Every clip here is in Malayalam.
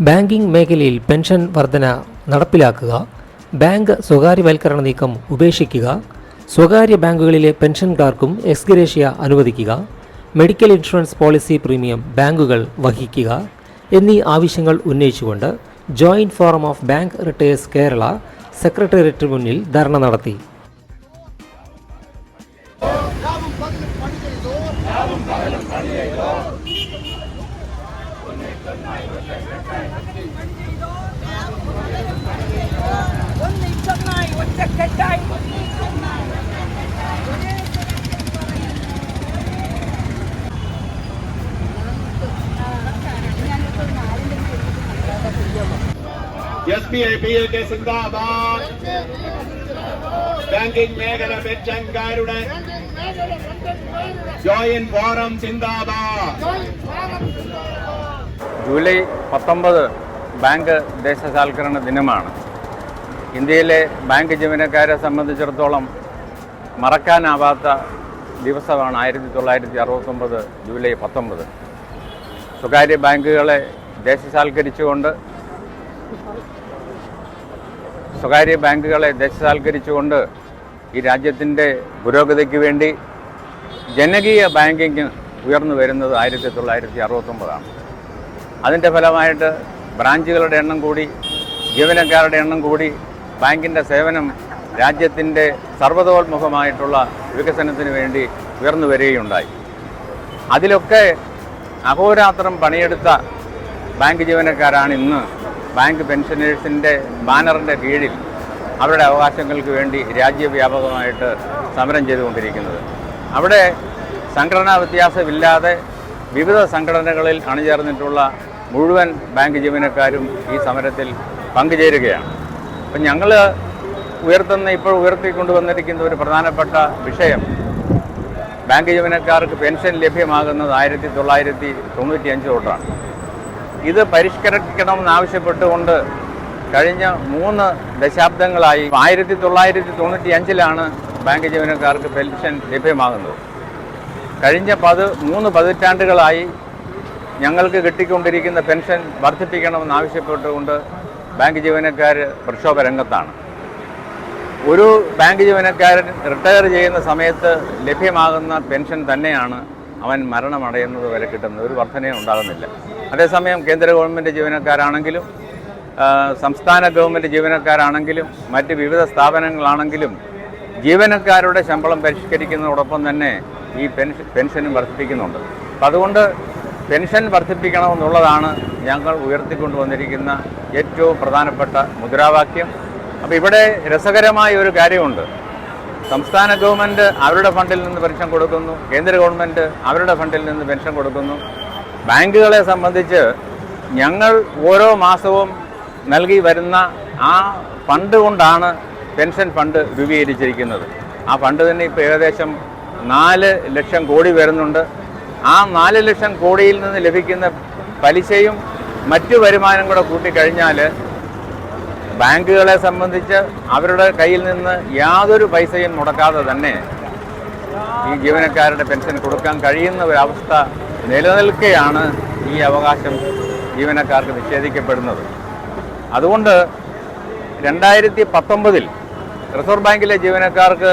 ബാങ്കിംഗ് മേഖലയിൽ പെൻഷൻ വർധന നടപ്പിലാക്കുക ബാങ്ക് സ്വകാര്യവൽക്കരണ നീക്കം ഉപേക്ഷിക്കുക സ്വകാര്യ ബാങ്കുകളിലെ പെൻഷൻകാർക്കും എക്സ്ഗ്രേഷ്യ അനുവദിക്കുക മെഡിക്കൽ ഇൻഷുറൻസ് പോളിസി പ്രീമിയം ബാങ്കുകൾ വഹിക്കുക എന്നീ ആവശ്യങ്ങൾ ഉന്നയിച്ചുകൊണ്ട് joint forum of bank retirees Kerala സെക്രട്ടേറിയറ്റിന് മുന്നിൽ ധർണ നടത്തി. ഒന്നിച്ചൊന്നായി എസ് ഐ എൽ സിന്ദാബാദ്. ബാങ്കിംഗ് മേഖല പെൻഷൻകാരുടെ ജോയിന്റ് ഫോറം സിന്ദാബാദ്. ജൂലൈ പത്തൊമ്പത് ബാങ്ക് ദേശസാൽക്കരണ ദിനമാണ്. ഇന്ത്യയിലെ ബാങ്ക് ജീവനക്കാരെ സംബന്ധിച്ചിടത്തോളം മറക്കാനാവാത്ത ദിവസമാണ് ആയിരത്തി തൊള്ളായിരത്തി അറുപത്തൊമ്പത് ജൂലൈ പത്തൊമ്പത്. സ്വകാര്യ ബാങ്കുകളെ ദേശസാൽക്കരിച്ചുകൊണ്ട് സ്വകാര്യ ബാങ്കുകളെ ദേശസാൽക്കരിച്ചുകൊണ്ട് ഈ രാജ്യത്തിന്റെ പുരോഗതിക്ക് വേണ്ടി ജനകീയ ബാങ്കിങ് ഉയർന്നു വരുന്നത് ആയിരത്തി തൊള്ളായിരത്തി അറുപത്തൊമ്പതാണ്. അതിന്റെ ഫലമായിട്ട് ബ്രാഞ്ചുകളുടെ എണ്ണം കൂടി ജീവനക്കാരുടെ എണ്ണം കൂടി ബാങ്കിന്റെ സേവനം രാജ്യത്തിന്റെ സർവതോത്മുഖമായിട്ടുള്ള വികസനത്തിന് വേണ്ടി ഉയർന്നു വരികയുണ്ടായി. അതിലൊക്കെ അഹോരാത്രം പണിയെടുത്ത ബാങ്ക് ജീവനക്കാരാണ് ഇന്ന് ബാങ്ക് പെൻഷനേഴ്സിന്റെ ബാനറിന്റെ കീഴിൽ അവരുടെ അവകാശങ്ങൾക്ക് വേണ്ടി രാജ്യവ്യാപകമായിട്ട് സമരം ചെയ്തുകൊണ്ടിരിക്കുന്നത്. അവിടെ സംഘടനാ വ്യത്യാസമില്ലാതെ വിവിധ സംഘടനകളിൽ അണിചേർന്നിട്ടുള്ള മുഴുവൻ ബാങ്ക് ജീവനക്കാരും ഈ സമരത്തിൽ പങ്കുചേരുകയാണ്. അപ്പം ഞങ്ങൾ ഉയർത്തുന്ന ഇപ്പോൾ ഉയർത്തിക്കൊണ്ടുവന്നിരിക്കുന്ന ഒരു പ്രധാനപ്പെട്ട വിഷയം ബാങ്ക് ജീവനക്കാർക്ക് പെൻഷൻ ലഭ്യമാകുന്നത് ആയിരത്തി തൊള്ളായിരത്തി തൊണ്ണൂറ്റി അഞ്ച് തൊട്ടാണ്. ഇത് പരിഷ്കരിക്കണമെന്നാവശ്യപ്പെട്ടുകൊണ്ട് കഴിഞ്ഞ മൂന്ന് ദശാബ്ദങ്ങളായി ആയിരത്തി തൊള്ളായിരത്തി തൊണ്ണൂറ്റി അഞ്ചിലാണ് ബാങ്ക് ജീവനക്കാർക്ക് പെൻഷൻ ലഭ്യമാകുന്നത്. കഴിഞ്ഞ പത് മൂന്ന് പതിറ്റാണ്ടുകളായി ഞങ്ങൾക്ക് കിട്ടിക്കൊണ്ടിരിക്കുന്ന പെൻഷൻ വർദ്ധിപ്പിക്കണമെന്നാവശ്യപ്പെട്ടുകൊണ്ട് ബാങ്ക് ജീവനക്കാർ പ്രക്ഷോഭ രംഗത്താണ്. ഒരു ബാങ്ക് ജീവനക്കാരൻ റിട്ടയർ ചെയ്യുന്ന സമയത്ത് ലഭ്യമാകുന്ന പെൻഷൻ തന്നെയാണ് അവൻ മരണമടയുന്നത് വരെ കിട്ടുന്നത് ഒരു വർധനയും ഉണ്ടാകുന്നില്ല. അതേസമയം കേന്ദ്ര ഗവൺമെന്റ് ജീവനക്കാരാണെങ്കിലും സംസ്ഥാന ഗവൺമെന്റ് ജീവനക്കാരാണെങ്കിലും മറ്റ് വിവിധ സ്ഥാപനങ്ങളാണെങ്കിലും ജീവനക്കാരുടെ ശമ്പളം പരിഷ്കരിക്കുന്നതോടൊപ്പം തന്നെ ഈ പെൻഷൻ പെൻഷനും വർദ്ധിപ്പിക്കുന്നുണ്ട്. അപ്പം അതുകൊണ്ട് പെൻഷൻ വർദ്ധിപ്പിക്കണമെന്നുള്ളതാണ് ഞങ്ങൾ ഉയർത്തിക്കൊണ്ടുവന്നിരിക്കുന്ന ഏറ്റവും പ്രധാനപ്പെട്ട മുദ്രാവാക്യം. അപ്പോൾ ഇവിടെ രസകരമായ ഒരു കാര്യമുണ്ട്. സംസ്ഥാന ഗവൺമെന്റ് അവരുടെ ഫണ്ടിൽ നിന്ന് പെൻഷൻ കൊടുക്കുന്നു. കേന്ദ്ര ഗവൺമെന്റ് അവരുടെ ഫണ്ടിൽ നിന്ന് പെൻഷൻ കൊടുക്കുന്നു. ബാങ്കുകളെ സംബന്ധിച്ച് ഞങ്ങൾ ഓരോ മാസവും നൽകി വരുന്ന ആ ഫണ്ട് കൊണ്ടാണ് പെൻഷൻ ഫണ്ട് രൂപീകരിച്ചിരിക്കുന്നത്. ആ ഫണ്ട് തന്നെ ഇപ്പോൾ ഏകദേശം നാല് ലക്ഷം കോടി വരുന്നുണ്ട്. ആ നാല് ലക്ഷം കോടിയിൽ നിന്ന് ലഭിക്കുന്ന പലിശയും മറ്റു വരുമാനം കൂടെ കൂട്ടിക്കഴിഞ്ഞാൽ ബാങ്കുകളെ സംബന്ധിച്ച് അവരുടെ കയ്യിൽ നിന്ന് യാതൊരു പൈസയും മുടക്കാതെ തന്നെ ഈ ജീവനക്കാരുടെ പെൻഷൻ കൊടുക്കാൻ കഴിയുന്ന ഒരവസ്ഥ നിലനിൽക്കെയാണ് ഈ അവകാശം ജീവനക്കാർക്ക് നിഷേധിക്കപ്പെടുന്നത്. അതുകൊണ്ട് രണ്ടായിരത്തി പത്തൊമ്പതിൽ റിസർവ് ബാങ്കിലെ ജീവനക്കാർക്ക്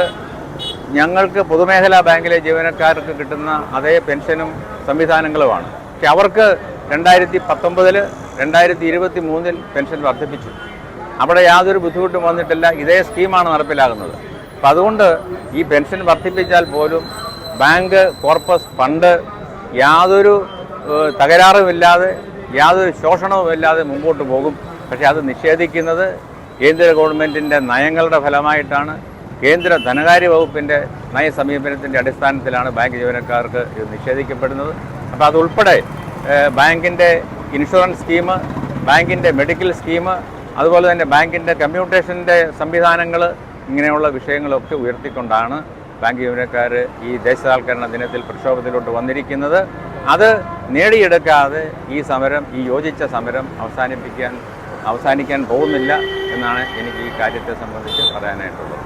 ഞങ്ങൾക്ക് പൊതുമേഖലാ ബാങ്കിലെ ജീവനക്കാർക്ക് കിട്ടുന്ന അതേ പെൻഷനും സംവിധാനങ്ങളുമാണ്. പക്ഷെ അവർക്ക് രണ്ടായിരത്തി പത്തൊമ്പതിൽ രണ്ടായിരത്തി ഇരുപത്തി മൂന്നിൽ പെൻഷൻ വർദ്ധിപ്പിച്ചു. അവിടെ യാതൊരു ബുദ്ധിമുട്ടും വന്നിട്ടില്ല. ഇതേ സ്കീമാണ് നടപ്പിലാകുന്നത് അപ്പം അതുകൊണ്ട് ഈ പെൻഷൻ വർദ്ധിപ്പിച്ചാൽ പോലും ബാങ്ക് കോർപ്പസ് ഫണ്ട് യാതൊരു തകരാറുമില്ലാതെ യാതൊരു ശോഷണവുമില്ലാതെ മുമ്പോട്ട് പോകും. പക്ഷേ അത് നിഷേധിക്കുന്നത് കേന്ദ്ര ഗവൺമെന്റിന്റെ നയങ്ങളുടെ ഫലമായിട്ടാണ്. കേന്ദ്ര ധനകാര്യ വകുപ്പിന്റെ നയസമീപനത്തിന്റെ അടിസ്ഥാനത്തിലാണ് ബാങ്ക് ജീവനക്കാർക്ക് ഇത് നിഷേധിക്കപ്പെടുന്നത്. അപ്പോൾ അതുൾപ്പെടെ ബാങ്കിന്റെ ഇൻഷുറൻസ് സ്കീം ബാങ്കിന്റെ മെഡിക്കൽ സ്കീം അതുപോലെ തന്നെ ബാങ്കിന്റെ കമ്മ്യൂണിക്കേഷന്റെ സംവിധാനങ്ങൾ ഇങ്ങനെയുള്ള വിഷയങ്ങളൊക്കെ ഉയർത്തിക്കൊണ്ടാണ് ബാങ്ക് ജീവനക്കാർ ഈ ദേശസാൽക്കരണ ദിനത്തിൽ പ്രക്ഷോഭത്തിലോട്ട് വന്നിരിക്കുന്നത്. അത് നേടിയെടുക്കാതെ ഈ സമരം ഈ യോജിച്ച സമരം അവസാനിപ്പിക്കാൻ അവസാനിക്കാൻ പോകുന്നില്ല എന്നാണ് എനിക്ക് ഈ കാര്യത്തെ സംബന്ധിച്ച് പറയാനായിട്ടുള്ളത്.